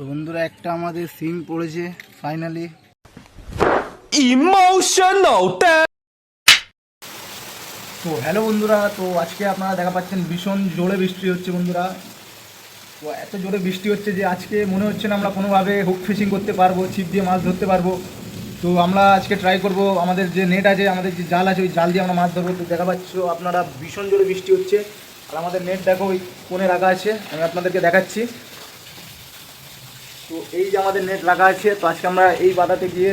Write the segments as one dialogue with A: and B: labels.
A: তো বন্ধুরা একটা আমাদের সিম পড়েছে ফাইনালি
B: emotional
A: তো হ্যালো বন্ধুরা তো আজকে আপনারা দেখা পাচ্ছেন ভীষণ জোরে বৃষ্টি হচ্ছে বন্ধুরা। তো এত জোরে বৃষ্টি হচ্ছে যে আজকে মনে হচ্ছে না আমরা কোনোভাবে হুক ফিশিং করতে পারব ছিপ দিয়ে মাছ ধরতে পারব। তো আমরা আজকে ট্রাই করব আমাদের যে নেট আছে আমাদের যে জাল আছে ওই জাল দিয়ে আমরা মাছ ধরবো। তো দেখা পাচ্ছ আপনারা ভীষণ জোরে বৃষ্টি হচ্ছে। আর আমাদের নেট দেখো ওই কোণে রাখা আছে আমি আপনাদেরকে দেখাচ্ছি। তো এই যে আমাদের নেট লাগা আছে, তো আজকে আমরা এই বাদাতে গিয়ে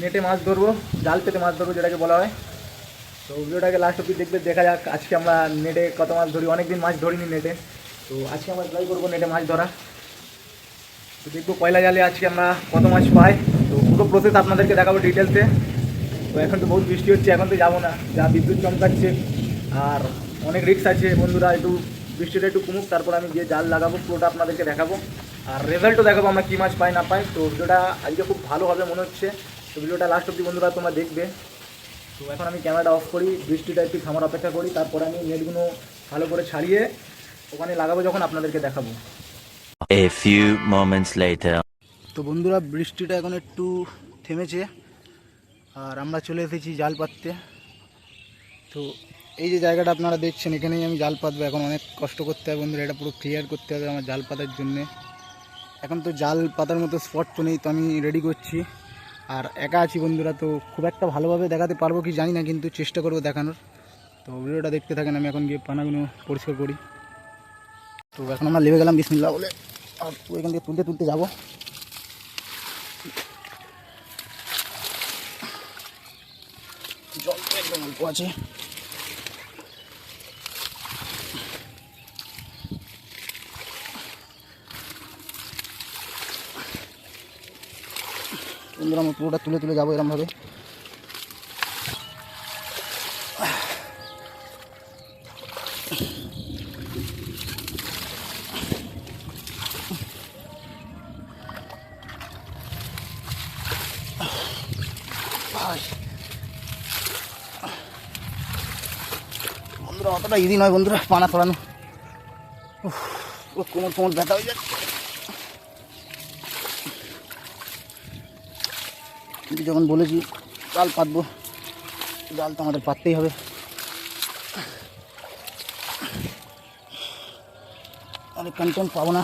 A: নেটে মাছ ধরবো, জাল পেতে মাছ ধরবো যেটাকে বলা হয়। তো ভিডিওটাকে লাস্ট অব্দি দেখবে, দেখা যাক আজকে আমরা নেটে কত মাছ ধরি, অনেকদিন মাছ ধরিনি নেটে তো আজকে আমরা ট্রাই করব নেটে মাছ ধরা। তো দেখব পয়লা জালে আজকে আমরা কত মাছ পাই। তো পুরো প্রসেস আপনাদেরকে দেখাবো ডিটেলসে তো এখন তো বহুত বৃষ্টি হচ্ছে, এখন তো যাব না। যা বিদ্যুৎ চমকাচ্ছে, আর অনেক রিস্ক আছে। বন্ধুরা, একটু বৃষ্টিটা একটু কমুক, তারপর আমি গিয়ে জাল লাগাবো, পুরোটা আপনাদেরকে দেখাবো। আর রেজাল্টও দেখাবো আমরা কী মাছ পাই না পাই তো ভিডিওটা আজকে খুব ভালো হবে মনে হচ্ছে। তো ভিডিওটা লাস্ট অব্দি বন্ধুরা তোমরা দেখবে। তো এখন আমি ক্যামেরাটা অফ করি বৃষ্টিটা একটু থামার অপেক্ষা করি তারপরে আমি নেটগুলো ভালো করে ছাড়িয়ে ওখানে লাগাবো যখন আপনাদেরকে দেখাবো।
C: A few moments later.
A: তো বন্ধুরা বৃষ্টিটা এখন একটু থেমেছে আর আমরা চলে এসেছি জাল পাততে তো এই যে জায়গাটা আপনারা দেখছেন এখানেই আমি জাল পাতবো। এখন অনেক কষ্ট করতে হবে বন্ধুরা এটা পুরো ক্লিয়ার করতে হবে আমার জাল পাতার জন্যে। এখন তো জাল পাতার মতো স্পট তো নেই, তো আমি রেডি করছি। আর একা আছি বন্ধুরা, তো খুব একটা ভালোভাবে দেখাতে পারব কি জানি না, কিন্তু চেষ্টা করব দেখানোর। তো ভিডিওটা দেখতে থাকেন, আমি এখন গিয়ে পানাগুলো পরিষ্কার করি। তো এখন আমরা লেবে গেলাম বিসমিল্লা বলে। আর তো এখান থেকে তুলতে তুলতে যাব। জল একদম অল্প আছে। বন্ধুরা আমরা পুরোটা তুলে তুলে যাব এরমভাবে। বন্ধুরা, অতটা ইজি নয় বন্ধুরা, পানা ছড়ানো। ও কোমর কোমর ব্যথা হয়ে যাচ্ছে। যখন বলেছি, জাল পাতবো, জাল তো আমাদের পাততেই হবে। আরে কন্টেন্ট পাবো না।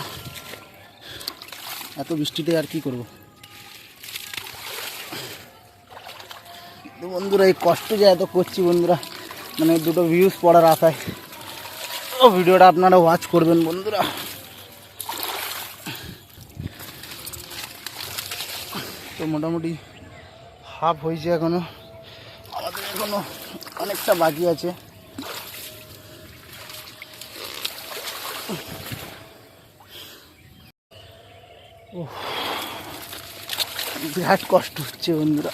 A: এত বৃষ্টিতে আর কি করব? বন্ধুরা, এই কষ্ট যে এত করছি বন্ধুরা মানে দুটো ভিউজ পড়ার আশায়। ও ভিডিওটা আপনারা ওয়াচ করবেন বন্ধুরা। তো মোটামুটি হাফ হয়েছে এখনও। আমাদের এখনও অনেকটা বাকি আছে। বিরাট কষ্ট হচ্ছে বন্ধুরা।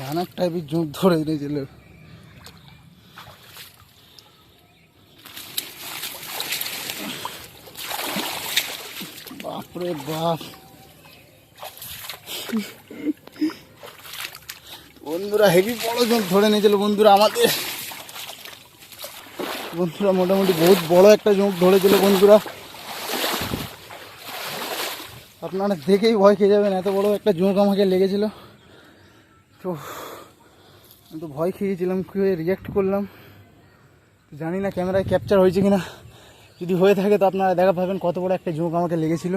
A: ভয়ানক টাইপের জোঁক ধরে এনেছিল। বাপরে বাপ। বন্ধুরা হেভি বড় জোঁক ধরে নিয়েছিল বন্ধুরা আমাদের বন্ধুরা মোটামুটি বহুত বড় একটা জোঁক ধরেছিল বন্ধুরা। আপনারা দেখেই ভয় খেয়ে যাবেন, এত বড় একটা জোঁক আমাকে লেগেছিল। তো আমি তো ভয় খেয়েছিলাম কীভাবে রিয়াক্ট করলাম। জানি না ক্যামেরায় ক্যাপচার হয়েছে কিনা। যদি হয়ে থাকে তো আপনারা দেখা পাবেন কত বড় একটা জোঁক আমাকে লেগেছিল।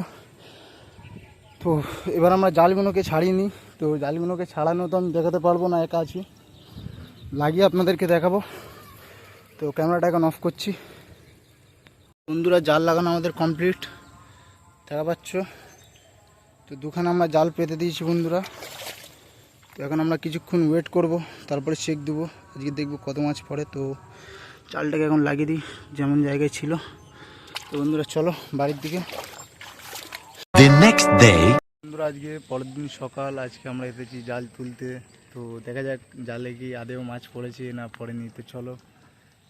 A: তো এবার আমরা জালগুলোকে ছাড়িনি তো জালগুলোকে ছাড়ানো তো আমি দেখাতে পারব না, একা আছি। লাগিয়ে আপনাদেরকে দেখাবো। তো ক্যামেরাটা এখন অফ করছি। বন্ধুরা, জাল লাগানো আমাদের কমপ্লিট দেখা পাচ্ছ? তো দুখানে আমরা জাল পেতে দিয়েছি বন্ধুরা। তো এখন আমরা কিছুক্ষণ ওয়েট করব তারপরে চেক দেবো আজকে দেখব কত মাছ পড়ে। তো চালটাকে এখন লাগিয়ে দিই যেমন জায়গায় ছিল। তো বন্ধুরা চলো বাড়ির দিকে. বন্ধুরা আজকে পরের দিন সকাল আজকে আমরা এসেছি জাল তুলতে। তো দেখা যাক জালে কি আদেও মাছ পড়েছে না পড়েনি। তো চলো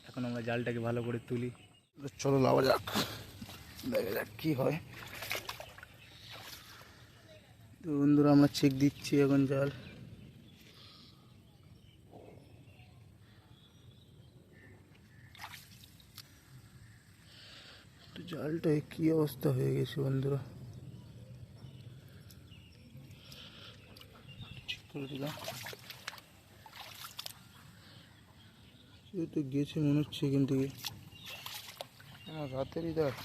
A: এখন আমরা জালটাকে ভালো করে তুলি। তো চলো লাওয়া যাক দেখা যাক কী হয়। তো বন্ধুরা আমরা চেক দিচ্ছি এখন জাল। তো জালটায় কি অবস্থা হয়ে গেছে বন্ধুরা ঠিক করে দিলাম কেউ তো গেছে মনে হচ্ছে এখান থেকে আমার রাতেরই দেখ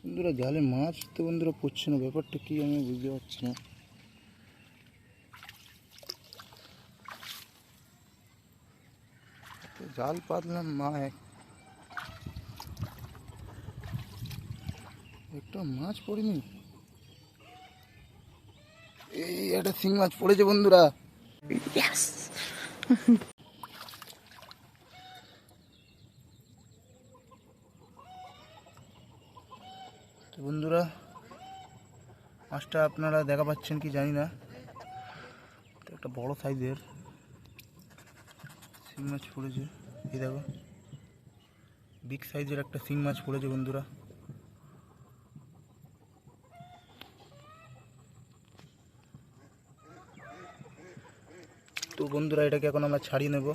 A: বন্ধুরা জালে মাছ তো বন্ধুরা পড়ছে না ব্যাপারটা কি আমি বুঝতে পারছি না তো জাল পাতলাম মা এক একটা মাছ পড়েনি? এই একটা শিং মাছ পড়েছে বন্ধুরা। তো বন্ধুরা মাছটা আপনারা দেখা পাচ্ছেন কি জানি না। তো একটা বড় সাইজের শিং মাছ পড়েছে। এই দেখো বিগ সাইজের একটা শিং মাছ পড়েছে বন্ধুরা। তো বন্ধুরা, এটাকে এখন আমরা ছাড়িয়ে নেব।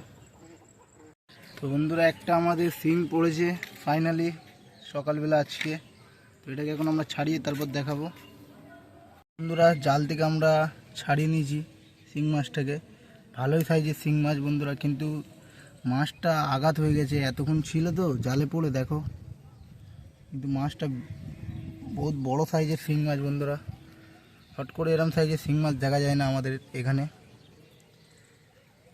A: তো বন্ধুরা, একটা আমাদের সিং পড়েছে ফাইনালি সকালবেলা আজকে। তো এটাকে এখন আমরা ছাড়িয়ে তারপর দেখাবো। বন্ধুরা, জাল থেকে আমরা ছাড়িয়ে নিয়েছি শিং মাছটাকে। ভালোই সাইজের শিং মাছ বন্ধুরা, কিন্তু মাছটা আঘাত হয়ে গেছে। এতক্ষণ ছিল তো, জালে পড়ে, দেখো। কিন্তু মাছটা বহুত বড় সাইজের শিং মাছ বন্ধুরা। হট করে এরম সাইজের শিং মাছ দেখা যায় না আমাদের এখানে।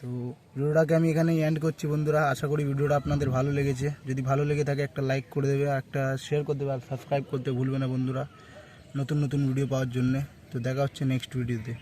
A: তো ভিডিওটাকে আমি এখানেই এন্ড করছি বন্ধুরা। আশা করি ভিডিওটা আপনাদের ভালো লেগেছে। যদি ভালো লেগে থাকে, একটা লাইক করে দেবে একটা শেয়ার করে দেবে, আর সাবস্ক্রাইব করতে ভুলবে না বন্ধুরা। নতুন নতুন ভিডিও পাওয়ার জন্যে। তো দেখা হচ্ছে নেক্সট ভিডিওতে